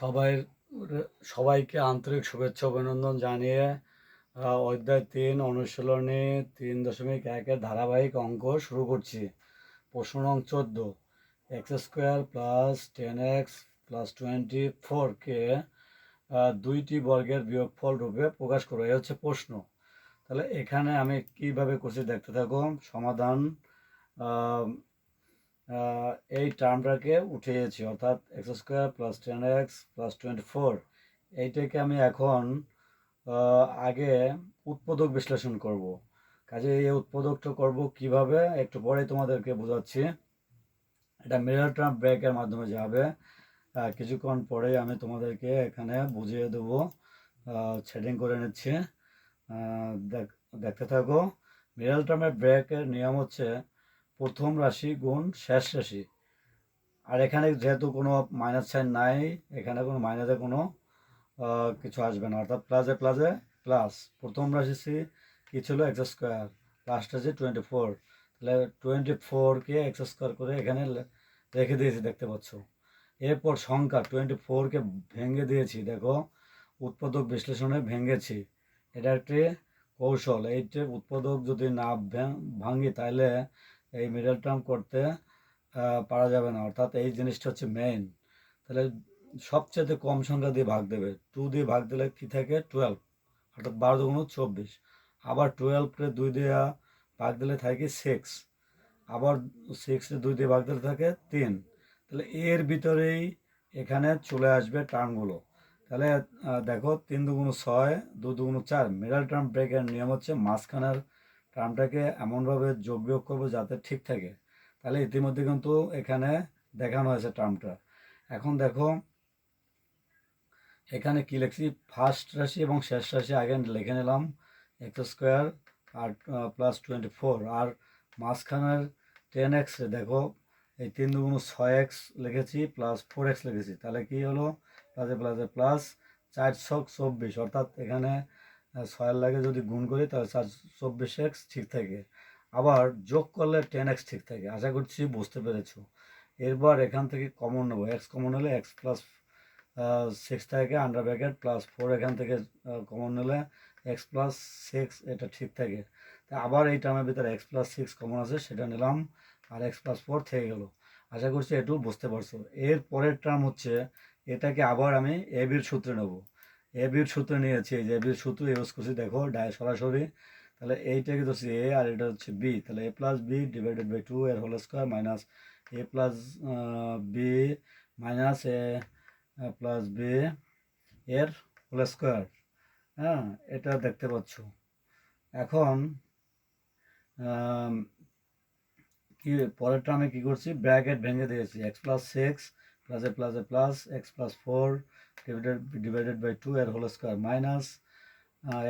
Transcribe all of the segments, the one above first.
সবাই সবাইকে আন্তরিক শুভেচ্ছা অভিনন্দন জানিয়ে অধ্যায় তিন, অনুশীলনে তিন দশমিক একের ধারাবাহিক অঙ্ক শুরু করছি। প্রশ্ন নং চোদ্দ। X square plus ten x plus twenty ফোরকে দুইটি বর্গের বিয়োগফল রূপে প্রকাশ করো। এই হচ্ছে প্রশ্ন। তাহলে এখানে আমি কীভাবে করছি দেখতে থাকো সমাধান এই টার্মটাকে উঠিয়েছি, অর্থাৎ x square plus ten x plus twenty four এইটাকে আমি এখন আগে উৎপাদক বিশ্লেষণ করব। কাজে এই উৎপাদকটা করব কীভাবে? একটু পরেই তোমাদেরকে বোঝাচ্ছি। এটা মিরর টার্ম ব্রেকের মাধ্যমে যাবে কিছুক্ষণ পরেই আমি তোমাদেরকে এখানে বুঝিয়ে দেবো। শেডিং করে নিচ্ছি। দেখ- দেখতে থাকো। মিরাল টার্মের ব্রেকের নিয়ম হচ্ছে প্রথম রাশি গুণ শেষ রাশি। আর এখানে যেহেতু কোনো মাইনাস সাইন নাই, এখানে কোনো মাইনাসে কোনো কিছু আসবে না। অর্থাৎ প্লাসে প্লাসে প্লাস প্রথম রাশি সি কী ছিল? এক্স স্কোয়ার লাস্ট রাশি টোয়েন্টি ফোর তাহলে টোয়েন্টি ফোরকে এক্স স্কোয়ার করে এখানে রেখে দিয়েছি দেখতে পাচ্ছ। এরপর সংখ্যা টোয়েন্টি ফোরকে ভেঙে দিয়েছি। দেখো, উৎপাদক বিশ্লেষণে ভেঙেছি। এটা একটি কৌশল। এইটি উৎপাদক যদি না ভাঙি তাহলে এই মিডল টার্ম করতে পারা যাবে না। অর্থাৎ এই জিনিসটা হচ্ছে মেইন তাহলে সবচেয়ে কম সংখ্যা দিয়ে ভাগ দেবে। টু দিয়ে ভাগ দিলে কি থাকে? টুয়েলভ অর্থাৎ বারো দুগুণ চব্বিশ। আবার টুয়েলভে দুই দিয়ে ভাগ দিলে থাকে সিক্স আবার সিক্স দুই দিয়ে ভাগ দিলে থাকে তিন। তাহলে এর ভিতরেই এখানে চলে আসবে টার্মগুলো তাহলে দেখো, তিন দুগুণ ছয় দু দুগুণ চার। মিডল টার্ম ব্রেকের নিয়ম হচ্ছে মাঝখানের টার্মটাকে এমনভাবে যোগ বিয়োগ করব যাতে ঠিক থাকে। তাহলে ইতিমধ্যে কিন্তু এখানে দেখানো হয়েছে ট্রামটা এখন দেখো, এখানে কি লিখছি? ফার্স্ট রাশি এবং শেষ রাশি আগে লিখে নিলাম। এক্স স্কোয়ার আর প্লাস টোয়েন্টি ফোর আর মাঝখানের টেন এক্স দেখো, এই তিন দুগুণ ছয় এক্স লিখেছি প্লাস ফোর এক্স লিখেছি। তাহলে কি হলো? প্লাসে প্লাসে প্লাস চার ছক চব্বিশ। অর্থাৎ এখানে আহ, ছয়ের লাগে যদি গুণ করি তাহলে চার চব্বিশ এক্স ঠিক থাকে। আবার যোগ করলে টেন এক্স ঠিক থাকে। আশা করছি বুঝতে পেরেছ। এরপর এখান থেকে কমন নেব। এক্স কমন হলে এক্স প্লাস সিক্স থাকে আন্ডার ব্র্যাকেট প্লাস ফোর এখান থেকে কমন নিলে এক্স প্লাস সিক্স এটা ঠিক থাকে। তা আবার এই টার্মের ভিতরে এক্স প্লাস সিক্স কমন আছে সেটা নিলাম। আর এক্স প্লাস ফোর থেকে গেল। আশা করছি একটু বুঝতে পারছ। এর পরের টার্ম হচ্ছে এটাকে আবার আমি এ বির সূত্রে নেব। এ বির সূত্রে নিয়েছি এই যে এ বির সূত্র ইউজ করছি, দেখো ডায় সরাসরি, তাহলে এইটাকে হচ্ছে এ আর এটা হচ্ছে বি, তাহলে A plus B divided by two এর whole square minus A plus B minus A plus B এর হোল স্কোয়ার হ্যাঁ এটা দেখতে পাচ্ছ। এখন কি, পরেরটা আমি কী করছি? ব্র্যাকেট ভেঙে দিয়েছি এক্স প্লাস সিক্স প্লাসে প্লাসে plus x plus four divided divided by two এর whole square minus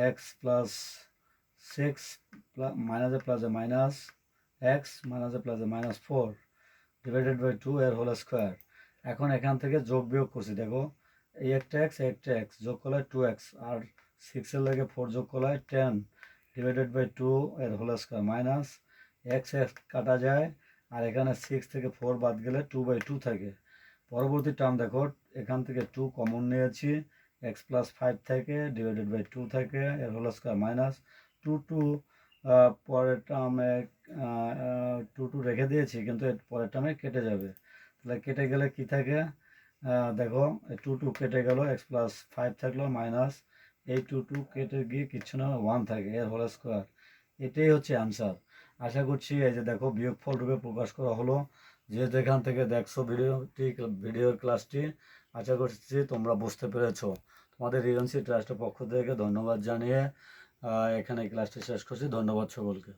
x plus six মাইনাসে প্লাসে মাইনাস এক্স মাইনাস মাইনাসে প্লাসে minus four divided by two এর হোল স্কোয়ার এখন এখান থেকে যোগ বিয়োগ করছি, দেখো এই একটা এক্স একটা এক্স যোগ করলে টু এক্স আর সিক্সের লাগে ফোর যোগ করলে টেন ডিভাইডেড বাই টু এর whole square minus x x কাটা যায়, আর এখানে সিক্স থেকে ফোর বাদ গেলে টু বাই টু থাকে। পরবর্তী টার্ম দেখো, এখান থেকে টু কমন নিয়েছি এক্স প্লাস ফাইভ থেকে ডিভাইডেড বাই টু থাকে, এর whole square minus two two পরের টার্মে টু টু রেখে দিয়েছি, কিন্তু এর পরের টার্মে কেটে যাবে। তাহলে কেটে গেলে কি থাকে? দেখো টু টু কেটে গেল এক্স প্লাস ফাইভ থাকল মাইনাস এই টু টু কেটে গিয়ে কিচ্ছু না ওয়ান থাকে, এর হোল স্কোয়ার এটাই হচ্ছে অ্যান্সার আশা করছি এই যে দেখো, বিয়োগফল রূপে প্রকাশ করা হলো। যেহেতু এখান থেকে দেখছ ভিডিওটি ভিডিওর ক্লাসটি আশা করছি তোমরা বুঝতে পেরেছ। তোমাদের রিজেন্সি ট্রাস্টের পক্ষ থেকে ধন্যবাদ জানিয়ে এখানে ক্লাসটি শেষ করছি। ধন্যবাদ সকলকে।